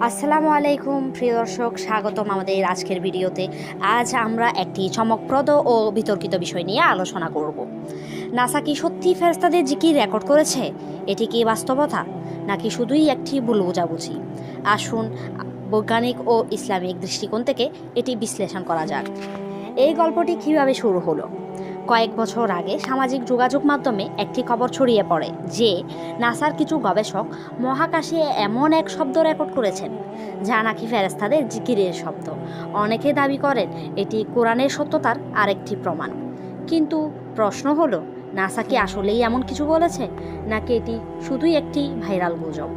আসসালামু আলাইকুম প্রিয় দর্শক, স্বাগতম আমাদের আজকের ভিডিওতে। আজ আমরা একটি চমকপ্রদ ও বিতর্কিত বিষয় নিয়ে আলোচনা করব। নাসা কি সত্যি ফেরেস্তাদের জিকির রেকর্ড করেছে? এটি কি বাস্তবতা? নাকি শুধুই একটি ভুল বোঝাবুঝি? আসুন, বৈজ্ঞানিক ও ইসলামিক দৃষ্টিকোণ থেকে এটি বিশ্লেষণ করা যাক। এই গল্পটি কীভাবে শুরু হলো? কয়েক বছর আগে সামাজিক যোগাযোগ মাধ্যমে একটি খবর ছড়িয়ে পড়ে যে নাসার কিছু গবেষক মহাকাশে এমন এক শব্দ রেকর্ড করেছেন, যা নাকি ফেরেস্তাদের জিকিরের শব্দ। অনেকে দাবি করেন এটি কোরআনের সত্যতার আরেকটি প্রমাণ। কিন্তু প্রশ্ন হলো, নাসা কি আসলেই এমন কিছু বলেছে, নাকি এটি শুধুই একটি ভাইরাল গুজব?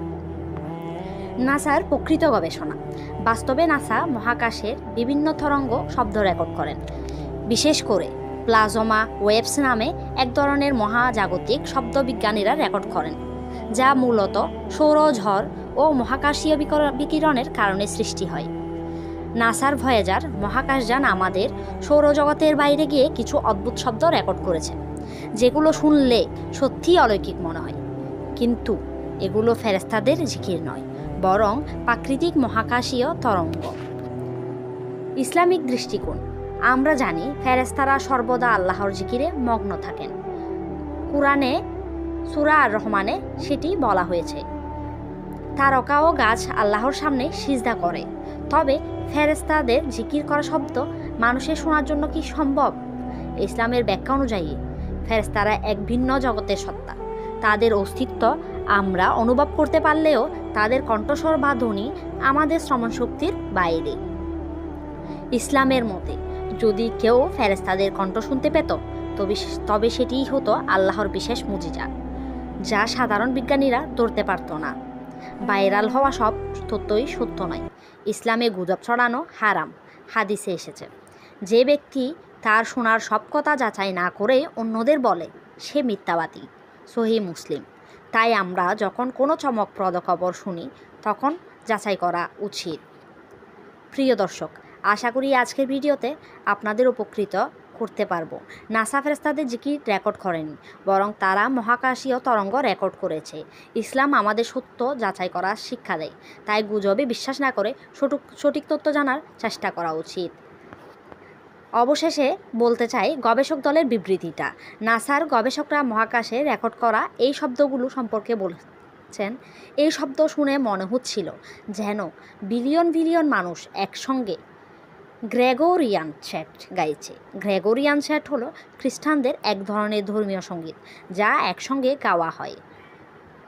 নাসার প্রকৃত গবেষণা। বাস্তবে নাসা মহাকাশের বিভিন্ন তরঙ্গ শব্দ রেকর্ড করেন। বিশেষ করে প্লাজমা ওয়েবস নামে এক ধরনের মহাজাগতিক শব্দবিজ্ঞানীরা রেকর্ড করেন, যা মূলত সৌরঝড় ও মহাকাশীয় বিকিরণের কারণে সৃষ্টি হয়। নাসার ভয়েজার মহাকাশযান আমাদের সৌরজগতের বাইরে গিয়ে কিছু অদ্ভুত শব্দ রেকর্ড করেছে, যেগুলো শুনলে সত্যিই অলৌকিক মনে হয়। কিন্তু এগুলো ফেরেস্তাদের জিকির নয়, বরং প্রাকৃতিক মহাকাশীয় তরঙ্গ। ইসলামিক দৃষ্টিকোণ আমরা জানি ফেরেস্তারা সর্বদা আল্লাহর জিকিরে মগ্ন থাকেন। কোরআনে সুরা আর রহমানে সেটি বলা হয়েছে। তারকা ও গাছ আল্লাহর সামনে সিজদা করে। তবে ফেরেস্তাদের জিকির করা শব্দ মানুষের শোনার জন্য কি সম্ভব? ইসলামের ব্যাখ্যা অনুযায়ী ফেরেস্তারা এক ভিন্ন জগতের সত্তা। তাদের অস্তিত্ব আমরা অনুভব করতে পারলেও তাদের কণ্ঠস্বর বা ধ্বনি আমাদের শ্রমণশক্তির বাইরে। ইসলামের মতে যদি কেউ ফেরেস্তাদের কণ্ঠ শুনতে পেত, তবে তবে সেটিই হতো আল্লাহর বিশেষ মুজিজা, যা সাধারণ বিজ্ঞানীরা ধরতে পারত না। ভাইরাল হওয়া সব তথ্যই সত্য নয়। ইসলামে গুজব ছড়ানো হারাম, হাদিসে এসেছে। যে ব্যক্তি তার শোনার সব কথা যাচাই না করে অন্যদের বলে, সে মিথ্যাবাদী, সহি মুসলিম। তাই আমরা যখন কোনো চমকপ্রদ খবর শুনি, তখন যাচাই করা উচিত। প্রিয় দর্শক আশা করি আজকের ভিডিওতে আপনাদের উপকৃত করতে পারব। নাসা ফেরেস্তাদের জিকির রেকর্ড করেনি, বরং তারা মহাকাশীয় তরঙ্গ রেকর্ড করেছে। ইসলাম আমাদের সত্য যাচাই করার শিক্ষা দেয়, তাই গুজবে বিশ্বাস না করে সঠিক তথ্য জানার চেষ্টা করা উচিত। অবশেষে বলতে চাই গবেষক দলের বিবৃতিটা, নাসার গবেষকরা মহাকাশে রেকর্ড করা এই শব্দগুলো সম্পর্কে বলছেন, এই শব্দ শুনে মনে হচ্ছিল যেন বিলিয়ন বিলিয়ন মানুষ একসঙ্গে গ্রেগোরিয়ান চ্যাট গাইছে। গ্রেগোরিয়ান চ্যাট হলো খ্রিস্টানদের এক ধরনের ধর্মীয় সংগীত, যা একসঙ্গে গাওয়া হয়।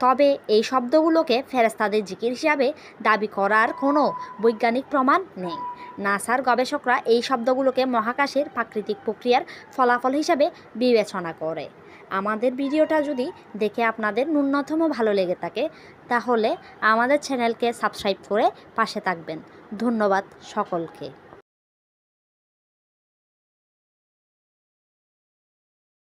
তবে এই শব্দগুলোকে ফেরেস্তাদের জিকির হিসাবে দাবি করার কোনো বৈজ্ঞানিক প্রমাণ নেই। নাসার গবেষকরা এই শব্দগুলোকে মহাকাশের প্রাকৃতিক প্রক্রিয়ার ফলাফল হিসাবে বিবেচনা করে। আমাদের ভিডিওটা যদি দেখে আপনাদের ন্যূনতম ভালো লেগে থাকে, তাহলে আমাদের চ্যানেলকে সাবস্ক্রাইব করে পাশে থাকবেন। ধন্যবাদ সকলকে।